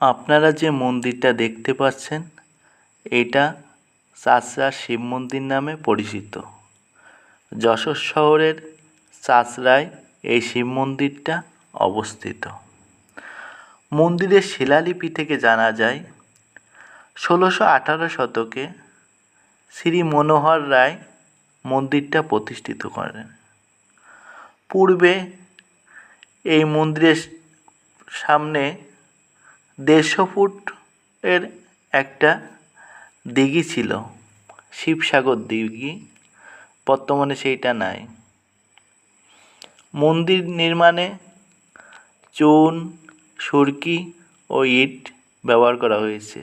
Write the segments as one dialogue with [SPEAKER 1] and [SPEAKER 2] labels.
[SPEAKER 1] আপনারা যে মন্দিরটা দেখতে পাচ্ছেন, এটা চাচরা শিব মন্দির নামে পরিচিত। যশোর শহরের চাচরায় এই শিব মন্দিরটা অবস্থিত। মন্দিরের শিলালিপি থেকে জানা যায়, ষোলোশো আঠারো শতকে শ্রী মনোহর রায় মন্দিরটা প্রতিষ্ঠিত করেন। পূর্বে এই মন্দিরের সামনে দেড়শো ফুট এর একটা দিঘি ছিল, শিবসাগর দিঘি। বর্তমানে সেইটা নাই। মন্দির নির্মাণে চুন, সুরকি ও ইট ব্যবহার করা হয়েছে।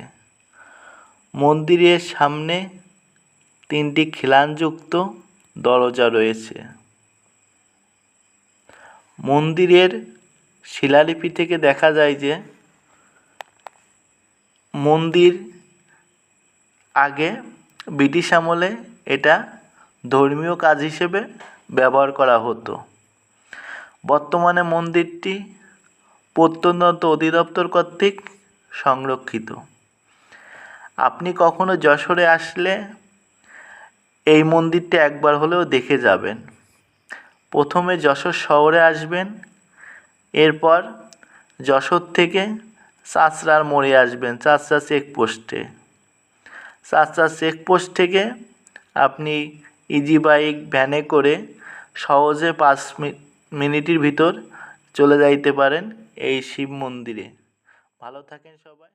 [SPEAKER 1] মন্দিরের সামনে তিনটি খিলানযুক্ত দরজা রয়েছে। মন্দিরের শিলালিপি থেকে দেখা যায় যে মন্দির আগে ব্রিটিশ আমলে এটা ধর্মীয় কাজ হিসেবে ব্যবহার করা হতো। বর্তমানে মন্দিরটি প্রত্নতত্ত্ব অধিদপ্তর কর্তৃক সংরক্ষিত। আপনি কখনো যশোরে আসলে এই মন্দিরটি একবার হলেও দেখে যাবেন। প্রথমে যশোর শহরে আসবেন, এরপর যশোর থেকে চাচড়ার মোড়ে আসবেন চাচড়া চেকপোস্টে চাচড়া চেকপোস্ট থেকে আপনি ইজি বাইক ভ্যানে করে সহজে পাঁচ মিনিটের ভিতর চলে যাইতে পারেন এই শিব মন্দিরে। ভালো থাকেন সবাই।